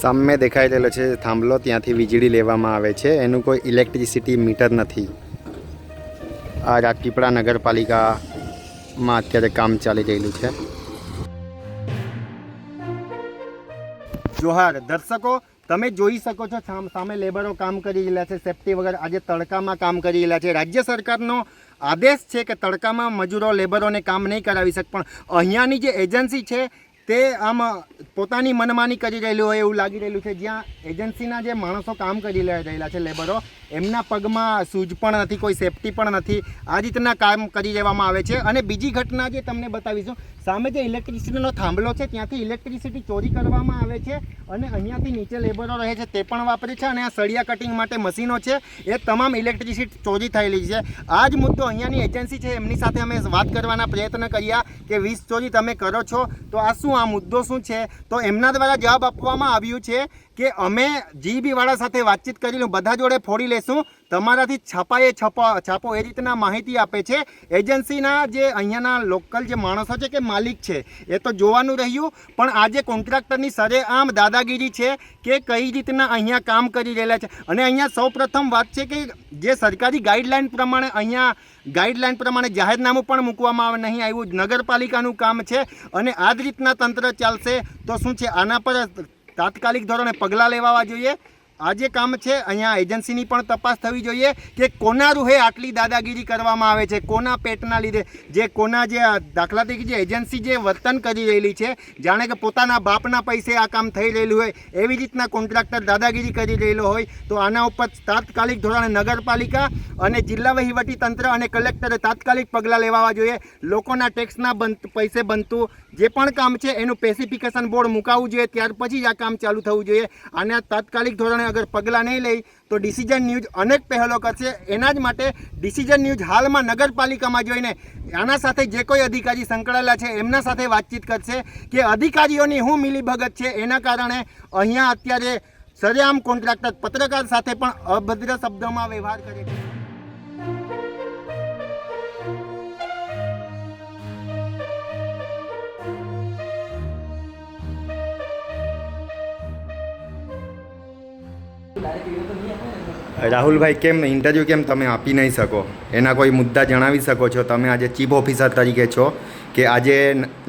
સામે દેખાઈ રહેલો છે, થાંભલો ત્યાંથી વીજળી લેવામાં આવે છે, એનું કોઈ ઇલેક્ટ્રિસિટી મીટર નથી. આ રાજપીપળા નગરપાલિકામાં અત્યારે કામ ચાલી રહેલું છે. જોહાર, દર્શકો, તમે જોઈ શકો છો સામ- લેબરો કામ કરી રહ્યા છે, સેફટી વગર આજે તડકામાં કામ કરી રહ્યા છે. રાજ્ય સરકારનો આદેશ છે કે તડકામાં મજૂરો, લેબરોને કામ નહીં કરાવી શકે, પણ અહીંયાની જે એજન્સી છે તે આમ પોતાની મનમાની કરી રહેલું હોય એવું લાગી રહેલું છે. જ્યાં એજન્સીના જે માણસો કામ કરી રહેલા છે લેબરો એમના પગમાં સૂઝ પણ નથી, કોઈ સેફટી પણ નથી. આ રીતના કામ કરી દેવામાં આવે છે. અને બીજી ઘટના જે તમને બતાવીશું, સામે જે ઇલેક્ટ્રિસિટીનો થાંભલો છે, ત્યાંથી ઇલેક્ટ્રિસિટી ચોરી કરવામાં આવે છે અને અહીંયાથી નીચે લેબરો રહે છે, તે પણ વાપરે છે અને આ સળિયા કટિંગ માટે મશીનો છે, એ તમામ ઇલેક્ટ્રિસિટી ચોરી થયેલી છે. આ જ મુદ્દો અહીંયાની એજન્સી છે, એમની સાથે અમે વાત કરવાના પ્રયત્ન કર્યા કે વીજ ચોરી તમે કરો છો, તો આ શું આ મુદ્દો શું છે? તો એમના દ્વારા જવાબ આપવામાં આવ્યું છે કે અમે જીબીવાળા સાથે વાતચીત કરી બધા જોડે ફોડી લેશું. તમારાથી છપાએ છપા છાપો એ રીતના માહિતી આપે છે. એજન્સીના જે અહીંયાના લોકલ જે માણસો છે કે માલિક છે, એ તો જોવાનું રહ્યું. પણ આજે કોન્ટ્રાક્ટરની સરેઆમ દાદાગીરી છે કે કઈ રીતના અહીંયા કામ કરી રહેલા છે. અને અહીંયા સૌ પ્રથમ વાત છે કે જે સરકારી ગાઈડલાઈન પ્રમાણે અહીંયા ગાઈડલાઈન પ્રમાણે જાહેરનામું પણ મૂકવામાં આવે, નહીં આવ્યું. નગરપાલિકાનું કામ છે અને આ જ રીતના તંત્ર ચાલશે. તો શું છે? આના પર તાત્કાલિક ધોરણે પગલાં લેવા જોઈએ. આ જે કામ છે, અહીંયા એજન્સીની પણ તપાસ થવી જોઈએ કે કોના રૂહે આટલી દાદાગીરી કરવામાં આવે છે, કોના પેટના લીધે? જે કોના જે દાખલા તરીકે જે એજન્સી જે વર્તન કરી રહેલી છે, જાણે કે પોતાના બાપના પૈસે આ કામ થઈ રહેલું હોય, એવી રીતના કોન્ટ્રાક્ટર દાદાગીરી કરી રહેલો હોય, તો આના ઉપર તાત્કાલિક ધોરણે નગરપાલિકા અને જિલ્લા વહીવટી તંત્ર અને કલેક્ટરે તાત્કાલિક પગલાં લેવા જોઈએ. લોકોના ટેક્સના બન પૈસે બનતું જે પણ કામ છે, એનું પેસિફિકેશન બોર્ડ મુકાવવું જોઈએ. ત્યાર પછી જ આ કામ ચાલુ થવું જોઈએ. અને તાત્કાલિક ધોરણે અગર પગલાં નહીં લઈ, તો ડિસિઝન ન્યૂઝ અનેક પહેલો કરશે. એના જ માટે ડિસિઝન ન્યૂઝ હાલમાં નગરપાલિકામાં જોઈને આના સાથે જે કોઈ અધિકારી સંકળાયેલા છે, એમના સાથે વાતચીત કરશે કે અધિકારીઓની શું મિલીભગત છે, એના કારણે અહીંયા અત્યારે સરેઆમ કોન્ટ્રાક્ટર પત્રકાર સાથે પણ અભદ્ર શબ્દોમાં વ્યવહાર કરે છે. રાહુલભાઈ, કેમ ઇન્ટરવ્યૂ કેમ તમે આપી નહીં શકો? એના કોઈ મુદ્દા જણાવી શકો છો? તમે આજે ચીફ ઓફિસર તરીકે છો કે આજે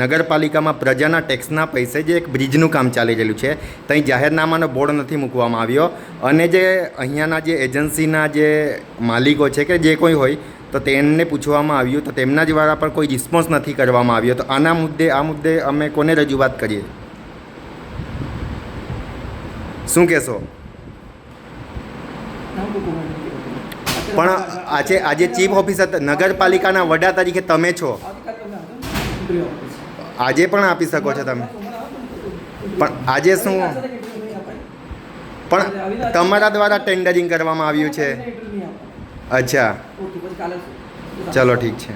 નગરપાલિકામાં પ્રજાના ટેક્સના પૈસે જે એક બ્રિજનું કામ ચાલી રહેલું છે ત્યાં જાહેરનામાનો બોર્ડ નથી મૂકવામાં આવ્યો. અને જે અહીંયાના જે એજન્સીના જે માલિકો છે કે જે કોઈ હોય, તો તેમને પૂછવામાં આવ્યું, તો તેમના દ્વારા પણ કોઈ રિસ્પોન્સ નથી કરવામાં આવ્યો. તો આના મુદ્દે, આ મુદ્દે અમે કોને રજૂઆત કરીએ? શું કહેશો? પણ આજે આજે ચીફ ઓફિસર નગરપાલિકાના વડા તરીકે તમે છો. આજે પણ આપી શકો છો તમે. પણ આજે શું? પણ તમારા દ્વારા ટેન્ડરિંગ કરવામાં આવ્યું છે. અચ્છા. ચલો ઠીક છે.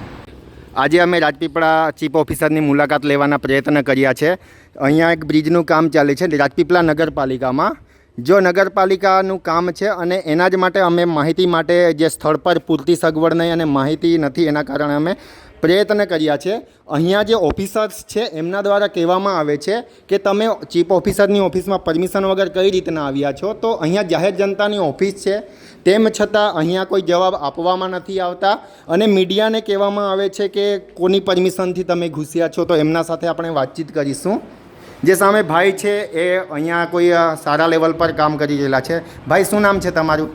આજે અમે રાજપીપળા ચીફ ઓફિસરની મુલાકાત લેવાના પ્રયત્ન કર્યા છે. અહીંયા એક બ્રિજનું કામ ચાલે છે. રાજપીપળા નગરપાલિકામાં જો નગરપાલિકાનું કામ છે અને એના જ માટે અમે માહિતી માટે જે સ્થળ પર પૂરતી સગવડ નહીં અને માહિતી નથી એના કારણે અમે પ્રયત્ન કર્યા છે. અહીંયા જે ઓફિસર્સ છે એમના દ્વારા કહેવામાં આવે છે કે તમે ચીફ ઓફિસરની ઓફિસમાં પરમિશન વગર કઈ રીતના આવ્યા છો? તો અહીંયા જાહેર જનતાની ઓફિસ છે. તેમ છતાં અહીંયા કોઈ જવાબ આપવામાં નથી આવતા અને મીડિયાને કહેવામાં આવે છે કે કોની પરમિશનથી તમે ઘૂસ્યા છો તો એમના સાથે આપણે વાતચીત કરીશું. જે સામે ભાઈ છે એ અહીંયા કોઈ સારા લેવલ પર કામ કરી રહેલા છે. ભાઈ, શું નામ છે તમારું?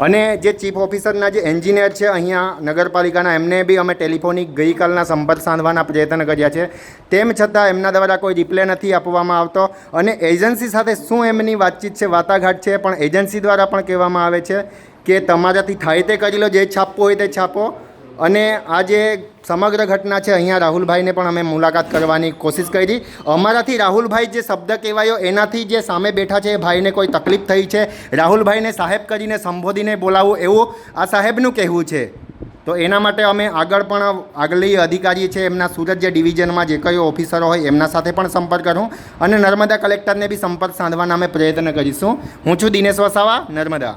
અને જે ચીફ ઓફિસરના જે એન્જિનિયર છે અહીંયા નગરપાલિકાના, એમને બી અમે ટેલિફોનિક ગઈકાલના સંપર્ક સાધવાના પ્રયત્ન કર્યા છે. તેમ છતાં એમના દ્વારા કોઈ રિપ્લે નથી આપવામાં આવતો. અને એજન્સી સાથે શું એમની વાતચીત છે, વાટાઘાટ છે, પણ એજન્સી દ્વારા પણ કહેવામાં આવે છે કે તમારાથી થાય તે કરી લો, જે છાપવું હોય તે છાપો. અને આ જે સમગ્ર ઘટના છે, અહીંયા રાહુલભાઈને પણ અમે મુલાકાત કરવાની કોશિશ કરી. અમારાથી રાહુલભાઈ જે શબ્દ કહેવાયો, એનાથી જે સામે બેઠા છે, એ ભાઈને કોઈ તકલીફ થઈ છે. રાહુલભાઈને સાહેબ કરીને સંબોધીને બોલાવવું એવું આ સાહેબનું કહેવું છે. તો એના માટે અમે આગળ પણ આગલી અધિકારી છે, એમના સુરત જે ડિવિઝનમાં જે કયો ઓફિસરો હોય, એમના સાથે પણ સંપર્ક કરું અને નર્મદા કલેક્ટરને બી સંપર્ક સાધવાના અમે પ્રયત્ન કરીશું. હું છું દિનેશ વસાવા નર્મદા.